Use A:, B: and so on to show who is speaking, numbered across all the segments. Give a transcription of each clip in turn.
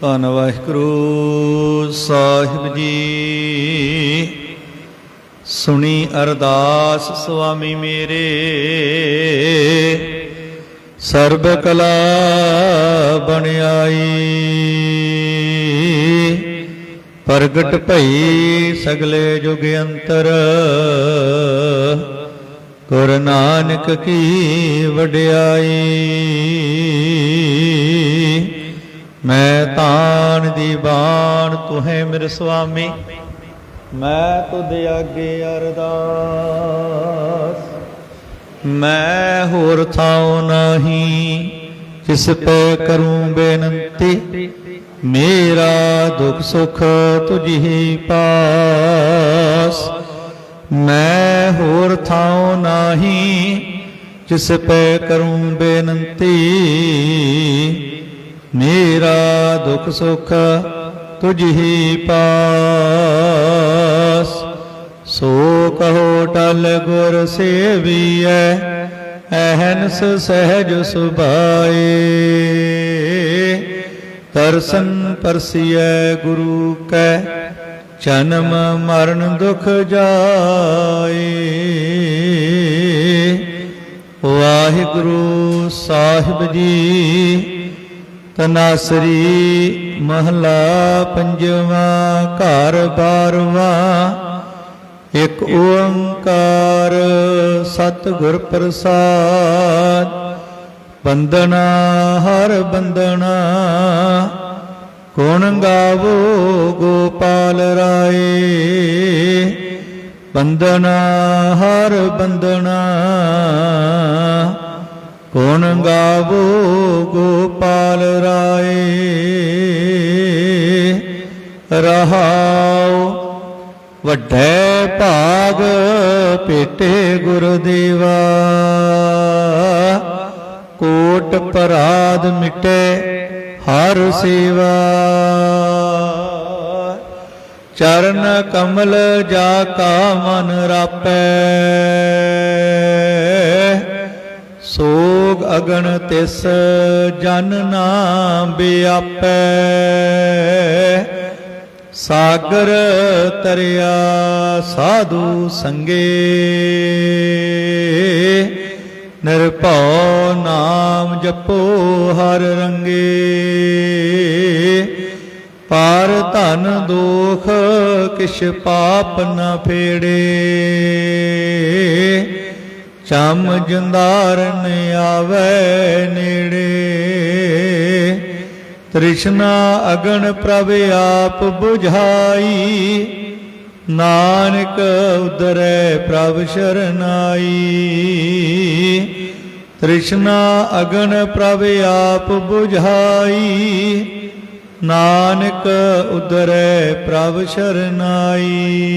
A: ਧੰਨ ਵਾਹਿਗੁਰੂ ਸਾਹਿਬ ਜੀ। ਸੁਣੀ ਅਰਦਾਸ ਸੁਆਮੀ ਮੇਰੇ। ਸਰਬ ਕਲਾ ਬਣ ਪ੍ਰਗਟ ਭਈ ਸਗਲੇ ਜੁਗ ਅੰਤਰ। ਗੁਰ ਨਾਨਕ ਕੀ ਵਡਿਆਈ। ਮੈਂ ਤਾਣ ਦੀ ਬਾਣ ਤੁਹੇ ਮੇਰੇ ਸੁਆਮੀ। ਮੈਂ ਤੁਧ ਅੱਗੇ ਅਰਦਾਸ। ਮੈਂ ਹੋਰ ਥਾਉ ਨਹੀਂ ਕਿਸ ਪੈ ਕਰੂੰ ਬੇਨਤੀ। ਮੇਰਾ ਦੁੱਖ ਸੁਖ ਤੁਝੀ ਪਾਸ। ਮੈਂ ਹੋਰ ਥਾਉ ਨਹੀਂ, ਜਿਸ ਪੈ ਕਰੂੰ ਬੇਨਤੀ। ਮੇਰਾ ਦੁੱਖ ਸੁਖ ਤੁਝੀ ਪਾਸ। ਸੋ ਕਹੋ ਟਲ ਗੁਰ ਸੇਵੀਐ, ਅਹਨਸ ਸਹਿਜ ਸੁਭਾਏ। ਦਰਸ਼ਨ ਪਰਸੀਐ ਗੁਰੂ ਕੈ, ਜਨਮ ਮਰਨ ਦੁਖ ਜਾਏ। ਵਾਹਿਗੁਰੂ ਸਾਹਿਬ ਜੀ ਤਨਾਸਰੀ ਮਹਲਾ ਪੰਜਵਾਂ, ਘਰ ਬਾਰਵਾਂ, ਇੱਕ ਓੰਕਾਰ ਸਤਿਗੁਰ ਪ੍ਰਸਾਦ। ਬੰਦਨਾ ਹਰ ਬੰਦਨਾ ਗੁਣ ਗਾਵੋ ਗੋਪਾਲ ਰਾਏ। ਬੰਦਨਾ ਹਰ ਬੰਦਨਾ ਗੁਣ ਗਾਵੋ ਗੋਪਾਲ ਰਾਏ? ਰਹਾਉ ਵੱਡੇ ਭਾਗ ਪੇਟੇ ਗੁਰਦੇਵਾ। ਕੋਟ ਪਰਾਧ ਮਿਟੇ ਹਰ ਸੇਵਾ। ਚਰਨ ਕਮਲ ਜਾ ਕਾ ਮਨ ਰਾਪੈ। ਸੋਗ ਅਗਣ ਤਿਸ ਜਨ ਨਾਮ ਬਿਆਪੈ। ਸਾਗਰ ਤਰਿਆ ਸਾਧੂ ਸੰਗੇ। ਨਿਰਭਉ ਨਾਮ ਜਪੋ ਹਰ ਰੰਗੇ। ਪਾਰ ਧਨ ਦੋਖ ਕਿਛ ਪਾਪ ਨ ਫੇੜੇ। ਚਮ ਜੰਦਾਰਨ ਆਵੇ ਨੇੜੇ। ਤ੍ਰਿਸ਼ਨਾ ਅਗਣ ਪ੍ਰਭ ਆਪ 부ਝਾਈ ਨਾਨਕ ਉਦਰੈ ਪ੍ਰਭ ਸ਼ਰਨਾਈ। ਤ੍ਰਿਸ਼ਨਾ ਅਗਨ ਪ੍ਰਭ ਆਪ 부ਝਾਈ ਨਾਨਕ ਉਦਰੈ ਪ੍ਰਭ ਸ਼ਰਨਾਈ।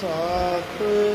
A: 자, 그,